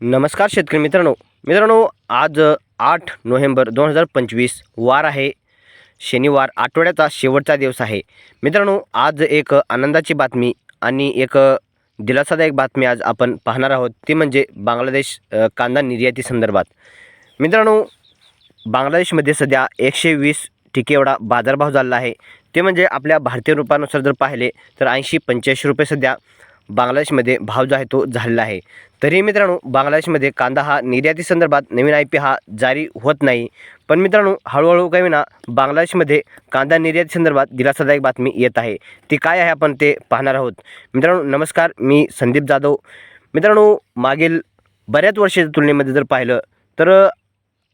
नमस्कार शेतकरी मित्रांनो. मित्रांनो आज आठ नोव्हेंबर दोन हजार पंचवीस वार आहे. शनिवार आठवड्याचा शेवटचा दिवस आहे. मित्रांनो आज एक आनंदाची बातमी आणि एक दिलासादायक बातमी आज आपण पाहणार आहोत. ती म्हणजे बांगलादेश कांदा निर्याती संदर्भात. मित्रांनो बांगलादेशमध्ये सध्या एकशे वीस ठिके एवढा बाजारभाव झाला आहे. ते म्हणजे आपल्या भारतीय रुपयानुसार जर पाहिले तर ऐंशी पंच्याऐंशी रुपये सध्या बांगलादेशमध्ये भाव जो आहे तो झालेला आहे. तरी मित्रांनो बांगलादेशमध्ये कांदा हा निर्याती संदर्भात नवीन आय पी हा जारी होत नाही. पण मित्रांनो हळूहळू काही ना बांगलादेशमध्ये कांदा निर्याती संदर्भात दिलासादायक बातमी येत आहे. ती काय आहे आपण ते पाहणार आहोत. मित्रांनो नमस्कार मी संदीप जाधव. मित्रांनो मागील बऱ्याच वर्षाच्या तुलनेमध्ये जर पाहिलं तर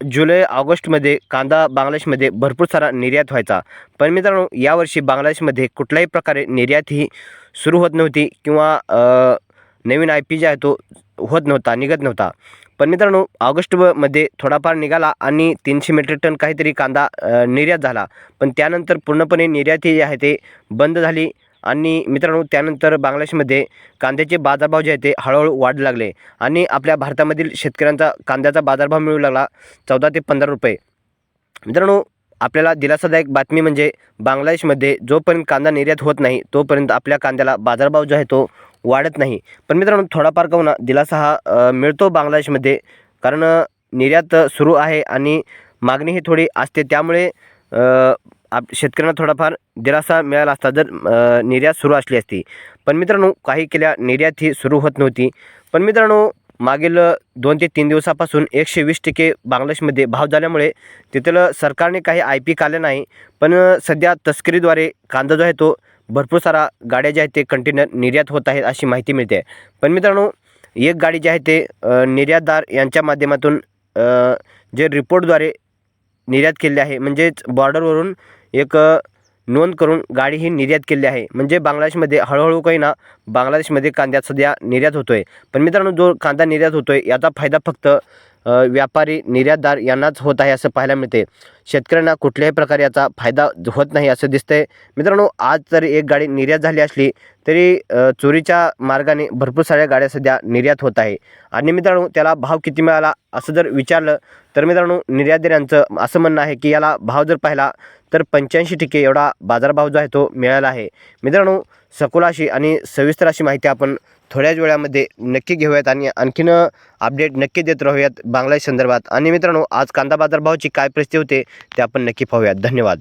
जुलै ऑगस्टमध्ये कांदा बांगलादेशमध्ये भरपूर सारा निर्यात व्हायचा. पण मित्रांनो यावर्षी बांगलादेशमध्ये कुठल्याही प्रकारे निर्यात ही सुरू होत नव्हती किंवा नवीन आय पी जे आहे तो होत नव्हता निघत नव्हता. पण मित्रांनो ऑगस्टमध्ये थोडाफार निघाला आणि तीनशे मेट्रिक टन काहीतरी कांदा निर्यात झाला. पण त्यानंतर पूर्णपणे निर्यात ही जी आहे ते बंद झाली आणि मित्रांनो त्यानंतर बांगलादेशमध्ये कांद्याचे बाजारभाव जे आहे ते हळूहळू वाढू लागले आणि आपल्या भारतामधील शेतकऱ्यांचा कांद्याचा बाजारभाव मिळू लागला चौदा ते पंधरा रुपये. मित्रांनो आपल्याला दिलासादायक बातमी म्हणजे बांगलादेशमध्ये जोपर्यंत कांदा निर्यात होत नाही तोपर्यंत आपल्या कांद्याला बाजारभाव जो आहे तो वाढत नाही. पण मित्रांनो थोडाफार का होईना दिलासा हा मिळतो बांगलादेशमध्ये. कारण निर्यात सुरू आहे आणि मागणी ही थोडी असते. त्यामुळे आप शेतकऱ्यांना थोडाफार दिलासा मिळाला असता जर निर्यात सुरू असली असती. पण मित्रांनो काही केल्या निर्यात ही सुरू होत नव्हती. पण मित्रांनो मागील दोन ते तीन दिवसापासून एकशे वीस टक्के बांगलादेशमध्ये भाव झाल्यामुळे तिथलं सरकारने काही आय पी काढलं नाही. पण सध्या तस्करीद्वारे कांदा जो आहे तो भरपूर सारा गाड्या ज्या आहेत ते कंटेनर निर्यात होत आहेत अशी माहिती मिळते. पण मित्रांनो एक गाडी जी आहे ते निर्यातदार यांच्या माध्यमातून जे रिपोर्टद्वारे निर्यात केलेली आहे म्हणजेच बॉर्डरवरून एक नोंद करून गाडी ही निर्यात केली आहे. म्हणजे बांगलादेशमध्ये हळूहळू काही ना बांगलादेशमध्ये कांद्यात सध्या निर्यात होतो आहे पण मित्रांनो जो कांदा निर्यात होतो आहे याचा फायदा फक्त व्यापारी निर्यातदार यांनाच होत आहे असं पाहायला मिळते. शेतकऱ्यांना कुठल्याही प्रकारे याचा फायदा होत नाही असं दिसतंय. मित्रांनो आज जर एक गाडी निर्यात झाली असली तरी चोरीच्या मार्गाने भरपूर साऱ्या गाड्या सध्या निर्यात होत आहे. आणि मित्रांनो त्याला भाव किती मिळाला असं जर विचारलं तर मित्रांनो निर्यातदारांचं असं म्हणणं आहे की याला भाव जर पाहिला तर पंच्याऐंशी टक्के एवढा बाजारभाव जो आहे तो मिळाला आहे. मित्रांनो सखोल अशी आणि सविस्तर अशी माहिती आपण थोड्याच वेळामध्ये नक्की घेऊयात आणि आणखीन अपडेट नक्की देत राहूयात बांगलादेश संदर्भात. आणि मित्रांनो आज कांदा बाजारभावाची काय परिस्थिती होते ते आपण नक्की पाहूयात. धन्यवाद.